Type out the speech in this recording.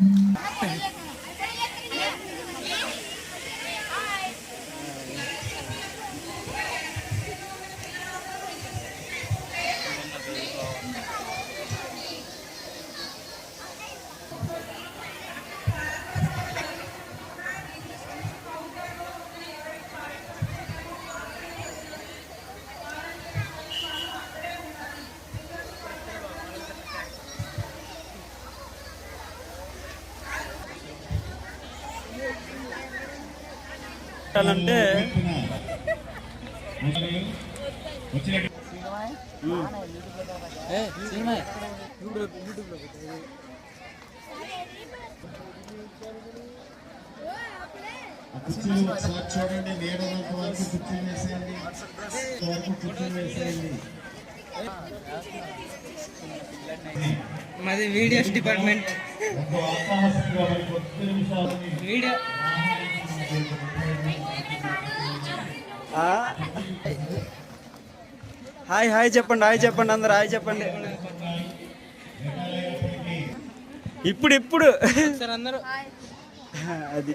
嗯。అంటే కుర్చీలు ఒకసారి చూడండి నీడనంత వరకు కుర్చీలు వేసేయండి వరకు కుర్చీలు వేసేయండి మాది videos department. Video. Hi hi చెప్పండి హాయ్ చెప్పండి అందరు హాయ్ చెప్పండి. ఇప్పుడు ఇప్పుడు అందరూ. అది.